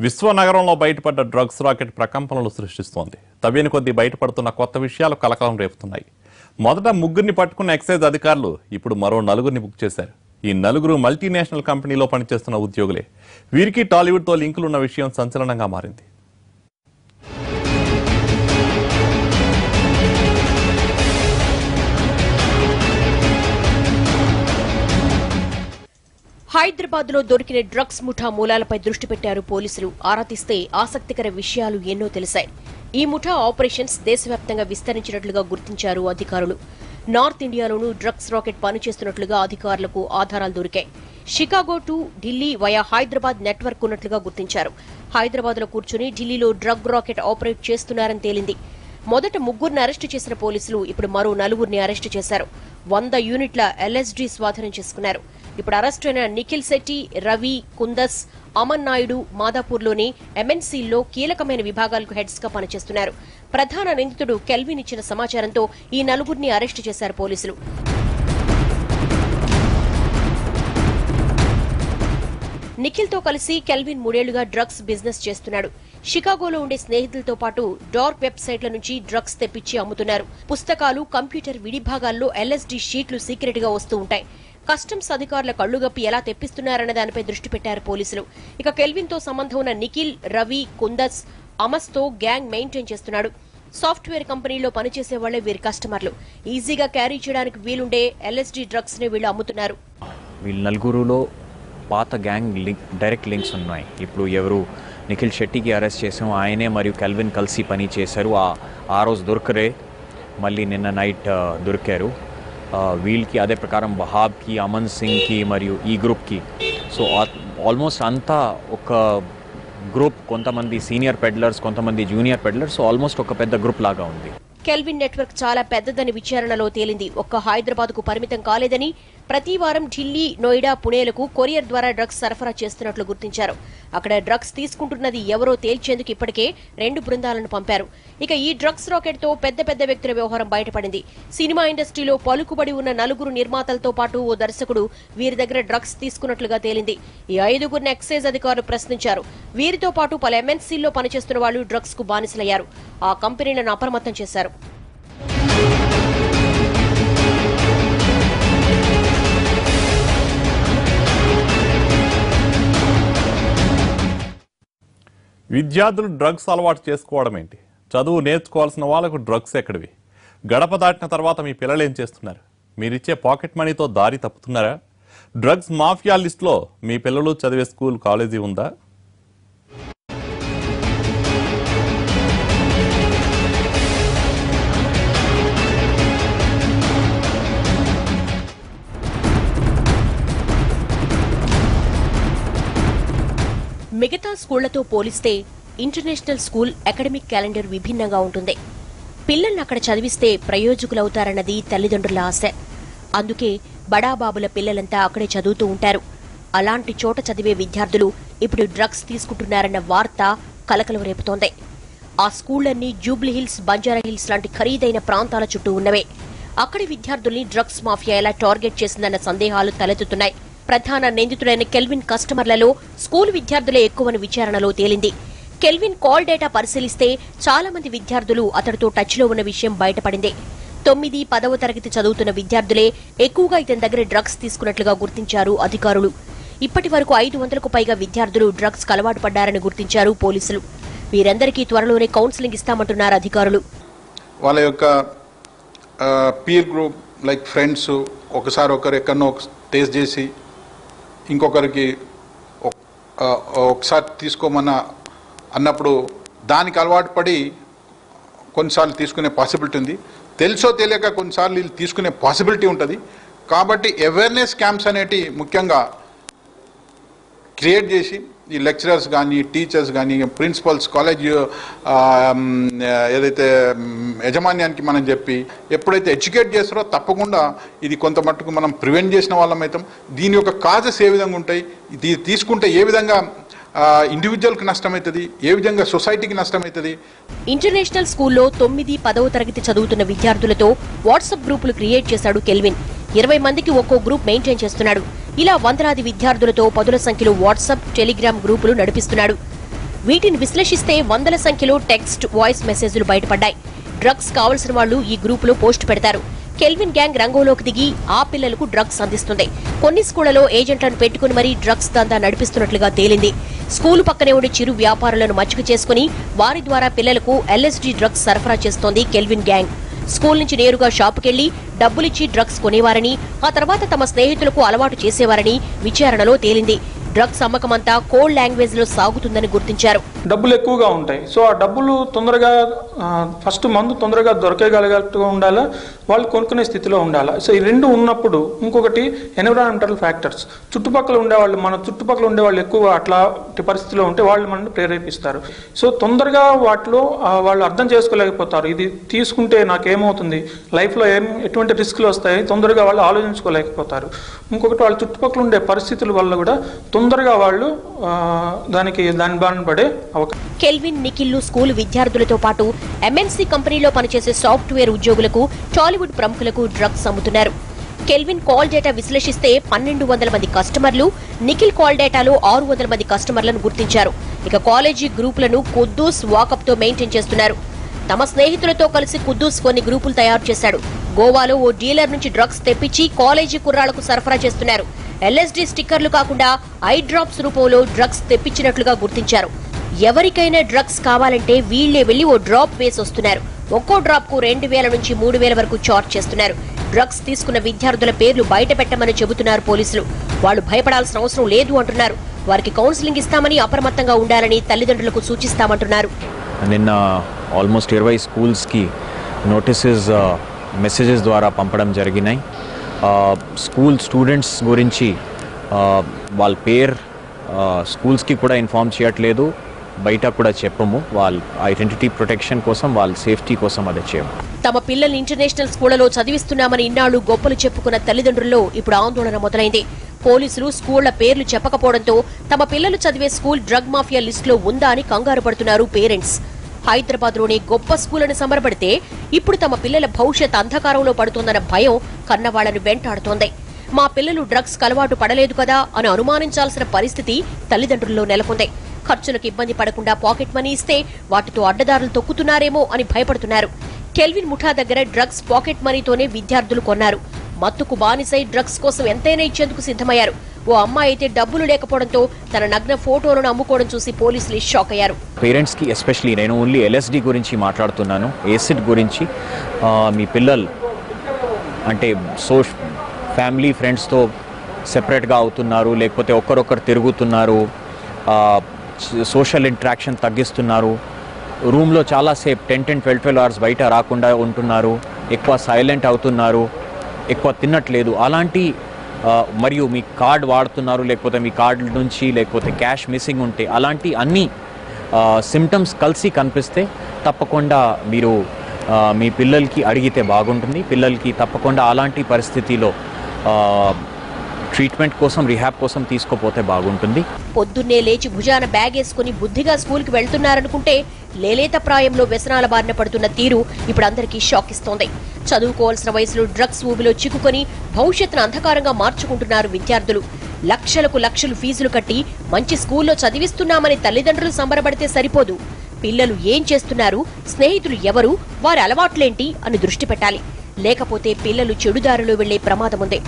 విశ్వనగరంలో బయటపడ్డ drugs rocket ప్రకంపనలు సృష్టిస్తోంది. తవ్విన కొద్దీ బయటపడుతున్న కొత్త విషయాలు కలకలం రేపుతున్నాయి. మొదట ముగ్గురిని పట్టుకున్న ఎక్సైజ్ అధికారులు ఇప్పుడు మరో నలుగురిని బుక్ చేశారు. ఈ నలుగురు మల్టీనేషనల్ కంపెనీలో పనిచేస్తున్న ఉద్యోగులే. వీరికి టాలీవుడ్తో లింకులున్న విషయం సంచలనంగా మారింది. హైదరాబాద్లో దొరికిన డ్రగ్స్ ముఠా మూలాలపై దృష్టి పెట్టారు పోలీసులు. ఆరా తీస్తే ఆసక్తికర విషయాలు ఎన్నో తెలిసాయి ఈ ముఠా ఆపరేషన్స్ దేశవ్యాప్తంగా విస్తరించినట్లుగా గుర్తించారు అధికారులు. నార్త్ ఇండియాలోనూ డ్రగ్స్ రాకెట్ పనిచేస్తున్నట్లుగా అధికారులకు ఆధారాలు దొరికాయి. Chicago to Delhi via Hyderabad network ఉన్నట్లుగా గుర్తించారు. హైదరాబాద్లో కూర్చుని ఢిల్లీలో డ్రగ్ రాకెట్ ఆపరేట్ చేస్తున్నారని తేలింది. మొదట ముగ్గురిని అరెస్టు చేసిన పోలీసులు ఇప్పుడు మరో నలుగురిని అరెస్టు చేశారు. వంద యూనిట్ల ఎల్ఎస్డీ స్వాధీనం చేసుకున్నారు. ఇప్పుడు అరెస్టు అయిన నిఖిల్ శెట్టి రవి కుందస్ అమన్ నాయుడు మాదాపూర్లోని ఎంఎన్సీల్లో కీలకమైన విభాగాలకు హెడ్స్గా పనిచేస్తున్నారు. ప్రధాన నిందితుడు కెల్విన్ ఇచ్చిన సమాచారంతో ఈ నలుగురిని అరెస్టు చేశారు పోలీసులు. నిఖిల్తో కలిసి కెల్విన్ మూడేళ్ళుగా డ్రగ్స్ బిజినెస్ చేస్తున్నాడు. షికాగోలో ఉండే స్నేహితులతో పాటు డార్క్ వెబ్సైట్ల నుంచి డ్రగ్స్ తెప్పించి అమ్ముతున్నారు. పుస్తకాలు కంప్యూటర్ విడిభాగాల్లో ఎల్ఎస్డి షీట్లు సీక్రెట్గా వస్తూ ఉంటాయి. కస్టమ్స్ అధికారుల కళ్ళుగప్పి ఎలా తెప్పిస్తున్నారన్న దానిపై దృష్టి పెట్టారు పోలీసులు. ఇక కెల్విన్తో సంబంధం ఉన్న నిఖిల్ రవి కుందస్ అమస్తో గ్యాంగ్ మెయింటైన్ చేస్తున్నాడు. సాఫ్ట్వేర్ కంపెనీలో పనిచేసే వాళ్ళే వీరి కస్టమర్లు. ఈజీగా క్యారీ చేయడానికి వీలుండే ఎల్ఎస్డి డ్రగ్స్ని వీళ్ళు అమ్ముతున్నారు. నలుగురులో పాత గ్యాంగ్ లింక్ డైరెక్ట్ లింక్స్ ఉన్నాయి. ఇప్పుడు ఎవరు నిఖిల్ శెట్టికి అరెస్ట్ చేసాం ఆయనే మరియు కెల్విన్ కలిసి పని చేశారు. ఆ ఆ రోజు దొరకరే. మళ్ళీ నిన్న నైట్ దొరికారు. వీళ్ళకి అదే ప్రకారం వహాబ్కి అమన్ సింగ్కి మరియు ఈ గ్రూప్కి. సో ఆల్మోస్ట్ అంతా ఒక గ్రూప్. కొంతమంది సీనియర్ పెడ్లర్స్ కొంతమంది జూనియర్ పెడ్లర్స్. ఆల్మోస్ట్ ఒక పెద్ద గ్రూప్ లాగా ఉంది. కెల్విన్ నెట్వర్క్ చాలా పెద్దదని విచారణలో తేలింది. ఒక్క హైదరాబాద్కు పరిమితం కాలేదని ప్రతి వారం ఢిల్లీ నోయిడా పుణేలకు కొరియర్ ద్వారా డ్రగ్స్ సరఫరా చేస్తున్నట్లు గుర్తించారు. అక్కడ డ్రగ్స్ తీసుకుంటున్నది ఎవరో తేల్చేందుకు ఇప్పటికే రెండు బృందాలను పంపారు. ఇక ఈ డ్రగ్స్ రాకెట్తో పెద్ద పెద్ద వ్యక్తుల వ్యవహారం బయటపడింది. సినిమా ఇండస్ట్రీలో పలుకుబడి ఉన్న నలుగురు నిర్మాతలతో పాటు ఓ దర్శకుడు వీరి దగ్గర డ్రగ్స్ తీసుకున్నట్లుగా తేలింది. ఈ ఐదుగురిని ఎక్సైజ్ అధికారులు ప్రశ్నించారు. వీరితో పాటు పలు ఎంఎన్సీల్లో పనిచేస్తున్న వాళ్ళు డ్రగ్స్కు బానిసలయ్యారు. ఆ కంపెనీలను అప్రమత్తం చేశారు. విద్యార్థులు డ్రగ్స్ అలవాటు చేసుకోవడం ఏంటి? చదువు నేర్చుకోవాల్సిన వాళ్ళకు డ్రగ్స్ ఎక్కడివి? గడప దాటిన తర్వాత మీ పిల్లలు ఏం చేస్తున్నారు? మీరిచ్చే పాకెట్ మనీతో దారి తప్పుతున్నారా? డ్రగ్స్ మాఫియా లిస్టులో మీ పిల్లలు చదివే స్కూల్ కాలేజీ ఉందా? మిగతా స్కూళ్ళతో పోలిస్తే ఇంటర్నేషనల్ స్కూల్ అకాడమిక్ క్యాలెండర్ విభిన్నంగా ఉంటుంది. పిల్లల్ని అక్కడ చదివిస్తే ప్రయోజకులవుతారన్నది తల్లిదండ్రుల ఆశ. అందుకే బడాబాబుల పిల్లలంతా అక్కడే చదువుతూ ఉంటారు. అలాంటి చోట చదివే విద్యార్థులు ఇప్పుడు డ్రగ్స్ తీసుకుంటున్నారన్న వార్త కలకలం రేపుతోంది. ఆ స్కూళ్ళన్నీ జూబ్లీహిల్స్ బంజారాహిల్స్ బంజారా హిల్స్ లాంటి ఖరీదైన ప్రాంతాల చుట్టూ ఉన్నవే. అక్కడి విద్యార్థుల్ని డ్రగ్స్ మాఫియా ఎలా టార్గెట్ చేసిందన్న సందేహాలు తలెత్తుతున్నాయి. ప్రధాన నిందితుడైన కెల్విన్ కస్టమర్లలో స్కూల్ విద్యార్థులే ఎక్కువని విచారణలో తేలింది. కెల్విన్ కాల్ డేటా పరిశీలిస్తే చాలా మంది విద్యార్థులు అతడితో టచ్లో ఉన్న విషయం బయటపడింది. తొమ్మిది పదవ తరగతి చదువుతున్న విద్యార్థులే ఎక్కువగా ఇతని దగ్గర డ్రగ్స్ తీసుకున్నట్లుగా గుర్తించారు అధికారులు. ఇప్పటి వరకు ఐదు వందలకు పైగా విద్యార్థులు డ్రగ్స్ అలవాటు పడ్డారని గుర్తించారు పోలీసులు. వీరందరికీ త్వరలోనే కౌన్సిలింగ్ ఇస్తామంటున్నారు అధికారులు. వాళ్ళ యొక్క పీర్ గ్రూప్ లైక్ ఫ్రెండ్స్ ఒకసారి ఒకరు ఎక్కడో టేస్ట్ చేసి ఇంకొకరికి ఒకసారి తీసుకోమన్న అన్నప్పుడు దానికి అలవాటు పడి కొన్నిసార్లు తీసుకునే పాసిబిలిటీ ఉంది. తెలుసో తెలియక కొన్నిసార్లు వీళ్ళు తీసుకునే పాసిబిలిటీ ఉంటుంది. కాబట్టి అవేర్నెస్ క్యాంప్స్ అనేటి ముఖ్యంగా క్రియేట్ చేసి ఈ లెక్చరర్స్ కానీ టీచర్స్ కానీ ప్రిన్సిపల్స్ కాలేజ్ ఏదైతే యజమాన్యానికి మనం చెప్పి ఎప్పుడైతే ఎడ్యుకేట్ చేస్తారో తప్పకుండా ఇది కొంత మట్టుకు మనం ప్రివెంట్ చేసిన వాళ్ళం అవుతాం. దీని యొక్క కాజెస్ ఏ విధంగా ఉంటాయి? ఇది తీసుకుంటే ఏ విధంగా ఇండివిజువల్కి నష్టమవుతుంది? ఏ విధంగా సొసైటీకి నష్టమవుతుంది? ఇంటర్నేషనల్ స్కూల్లో తొమ్మిది పదవ తరగతి చదువుతున్న విద్యార్థులతో వాట్సాప్ గ్రూపులు క్రియేట్ చేశాడు కెల్విన్. ఇరవై మందికి ఒక్కో గ్రూప్ మెయింటైన్ చేస్తున్నాడు. ఇలా వందలాది విద్యార్థులతో పదుల సంఖ్యలో వాట్సాప్ టెలిగ్రామ్ గ్రూపులు నడిపిస్తున్నాడు. వీటిని విశ్లేషిస్తే వందల సంఖ్యలో టెక్స్ట్ వాయిస్ మెసేజ్లు బయటపడ్డాయి. డ్రగ్స్ కావలసిన వాళ్ళు ఈ గ్రూపులో పోస్ట్ పెడతారు. కెల్విన్ గ్యాంగ్ రంగంలోకి దిగి ఆ పిల్లలకు డ్రగ్స్ అందిస్తుంది. కొన్ని స్కూళ్ళలో ఏజెంట్లను పెట్టుకుని మరీ డ్రగ్స్ దందా నడిపిస్తున్నట్లుగా తేలింది. స్కూలు పక్కనే ఉండే చిరు వ్యాపారులను మచ్చుకు చేసుకుని వారి ద్వారా పిల్లలకు ఎల్ఎస్డీ డ్రగ్స్ సరఫరా చేస్తోంది కెల్విన్ గ్యాంగ్. స్కూల్ నుంచి నేరుగా షాపుకెళ్ళి డబ్బులిచ్చి డ్రగ్స్ కొనేవారని ఆ తర్వాత తమ స్నేహితులకు అలవాటు చేసేవారని విచారణలో తేలింది. డ్రగ్స్ అమ్మకమంతా కోడ్ లాంగ్వేజ్లో సాగుతుందని గుర్తించారు. డబ్బులు ఎక్కువగా ఉంటాయి. సో ఆ డబ్బులు తొందరగా ఫస్ట్ మందు తొందరగా దొరకగలిగేట్టుగా ఉండాలా? వాళ్ళు కొనుక్కునే స్థితిలో ఉండాలా? సో ఈ రెండు ఉన్నప్పుడు ఇంకొకటి ఎన్విరాన్మెంటల్ ఫ్యాక్టర్స్. చుట్టుపక్కల ఉండేవాళ్ళు మన చుట్టుపక్కల ఉండేవాళ్ళు ఎక్కువ అట్లాంటి పరిస్థితిలో ఉంటే వాళ్ళు మనల్ని ప్రేరేపిస్తారు. సో తొందరగా వాటిలో వాళ్ళు అర్థం చేసుకోలేకపోతారు. ఇది తీసుకుంటే నాకేమవుతుంది? లైఫ్లో ఏం ఎటువంటి రిస్క్లు వస్తాయి? తొందరగా వాళ్ళు ఆలోచించుకోలేకపోతారు. ఇంకొకటి వాళ్ళ చుట్టుపక్కల ఉండే పరిస్థితుల వల్ల కూడా తొందరగా వాళ్ళు దానికి దాని బారిన పడే కెల్విన్ నిఖిల్లు స్కూలు విద్యార్థులతో పాటు ఎంఎన్సీ కంపెనీలో పనిచేసే సాఫ్ట్వేర్ ఉద్యోగులకు టాలీవుడ్ ప్రముఖులకు డ్రగ్స్ అమ్ముతున్నారు. కెల్విన్ కాల్ డేటా విశ్లేషిస్తే పన్నెండు వందల మంది కస్టమర్లు నిఖిల్ కాల్ డేటాలో ఆరు వందల మంది కస్టమర్లను గుర్తించారు. ఇక కాలేజీ గ్రూపులను కుద్దూస్ వాకప్తో మెయింటైన్ చేస్తున్నారు. తమ స్నేహితులతో కలిసి కుద్దూస్ కొన్ని గ్రూపులు తయారు చేశాడు. గోవాలో ఓ డీలర్ నుంచి డ్రగ్స్ తెప్పించి కాలేజీ కుర్రాళ్ళకు సరఫరా చేస్తున్నారు. ఎల్ఎస్డీ స్టిక్కర్లు కాకుండా ఐ డ్రాప్స్ రూపంలో డ్రగ్స్ తెప్పించినట్లుగా గుర్తించారు. ఎవరికైనా డ్రగ్స్ కావాలంటే వీళ్ళే వెళ్ళి ఓ డ్రాప్ వేసి వస్తున్నారు. ఒక్కో డ్రాప్కు రెండు వేల నుంచి మూడు వేల వరకు చార్జ్ చేస్తున్నారు. డ్రగ్స్ తీసుకున్న విద్యార్థుల పేర్లు బయట పెట్టమని చెబుతున్నారు పోలీసులు. వాళ్ళు భయపడాల్సిన అవసరం లేదు అంటున్నారు. వారికి కౌన్సిలింగ్ ఇస్తామని అప్రమత్తంగా ఉండాలని తల్లిదండ్రులకు సూచిస్తామంటున్నారు. నిన్న ఆల్మోస్ట్ ఇరవై స్కూల్స్కి నోటీసెస్ మెసేజెస్ uh, ద్వారా పంపడం జరిగినాయి. Uh, స్కూల్ స్టూడెంట్స్ గురించి uh, వాళ్ళ పేరు స్కూల్స్కి కూడా ఇన్ఫార్మ్ చేయట్లేదు. బయట కూడా చెప్పము. వాళ్ళ ఐడెంటిటీ ప్రొటెక్షన్ కోసం వాళ్ళ సేఫ్టీ కోసం అది చేయము. తమ పిల్లల్ని ఇంటర్నేషనల్ స్కూళ్ళలో చదివిస్తున్నామని ఇన్నాళ్ళు గొప్పలు చెప్పుకున్న తల్లిదండ్రుల్లో ఇప్పుడు ఆందోళన మొదలైంది. పోలీసులు స్కూళ్ళ పేర్లు చెప్పకపోవడంతో తమ పిల్లలు చదివే స్కూల్ డ్రగ్ మాఫియా లిస్టులో ఉందా అని కంగారు పడుతున్నారు పేరెంట్స్. హైదరాబాద్లోని గొప్ప స్కూళ్ళను సమరపడితే ఇప్పుడు తమ పిల్లల భవిష్యత్ అంధకారంలో పడుతోందన్న భయం కన్నవాళ్ళను వెంటాడుతోంది. మా పిల్లలు డ్రగ్స్ అలవాటు పడలేదు కదా అని అనుమానించాల్సిన పరిస్థితి తల్లిదండ్రుల్లో నెలకొంది. ఖర్చులకు ఇబ్బంది పడకుండా పాకెట్ మనీ ఇస్తే వాటితో అడ్డదారులు తొక్కుతున్నారేమో అని భయపడుతున్నారు. కెల్విన్ ముఠా దగ్గర డ్రగ్స్ పాకెట్ మనీతోనే విద్యార్థులు కొన్నారు. మత్తుకు బానిసై డ్రగ్స్ కోసం ఎంతైనా ఇచ్చేందుకు సిద్ధమయ్యారు. ఓ అమ్మాయి అయితే డబ్బులు లేకపోవడంతో తన నగ్న ఫోటోలను అమ్ముకోవడం చూసి పోలీసులు షాక్ అయ్యారు. పేరెంట్స్కి ఎస్పెషలీ నేను ఓన్లీ ఎల్ఎస్డి గురించి మాట్లాడుతున్నాను. ఏసిడ్ గురించి మీ పిల్లలు అంటే సో ఫ్యామిలీ ఫ్రెండ్స్తో సెపరేట్గా అవుతున్నారు లేకపోతే ఒక్కరొక్కరు తిరుగుతున్నారు సోషల్ ఇంట్రాక్షన్ తగ్గిస్తున్నారు. రూమ్లో చాలాసేపు ten ten twelve twelve hours బయట రాకుండా ఉంటున్నారు. ఎక్కువ సైలెంట్ అవుతున్నారు. ఎక్కువ తినట్లేదు. అలాంటి మరియు మీ కార్డ్ వాడుతున్నారు లేకపోతే మీ కార్డు నుంచి లేకపోతే క్యాష్ మిస్సింగ్ ఉంటే అలాంటి అన్ని సిమ్టమ్స్ కలిసి కనిపిస్తే తప్పకుండా మీరు మీ పిల్లలకి అడిగితే బాగుంటుంది. పిల్లలకి తప్పకుండా అలాంటి పరిస్థితిలో ట్రీట్మెంట్ కోసం రిహాబ్ కోసం తీసుకోపోతే బాగుంటుంది. పొద్దున్నే లేచి భుజాన బ్యాగ్ వేసుకుని బుద్ధిగా స్కూల్కి వెళ్తున్నారనుకుంటే లేలేత ప్రాయంలో వ్యసనాల బారిన పడుతున్న తీరు ఇప్పుడు అందరికీ షాక్ ఇస్తోంది. చదువుకోవాల్సిన వయసులో డ్రగ్స్ ఊబిలో చిక్కుకొని భవిష్యత్తును అంధకారంగా మార్చుకుంటున్నారు విద్యార్థులు. లక్షలకు లక్షలు ఫీజులు కట్టి మంచి స్కూల్లో చదివిస్తున్నామని తల్లిదండ్రులు సంబరపడితే సరిపోదు. పిల్లలు ఏం చేస్తున్నారు? స్నేహితులు ఎవరు? వారి అలవాట్లేంటి? అని దృష్టి పెట్టాలి. లేకపోతే పిల్లలు చెడుదారిలో వెళ్ళే ప్రమాదముంది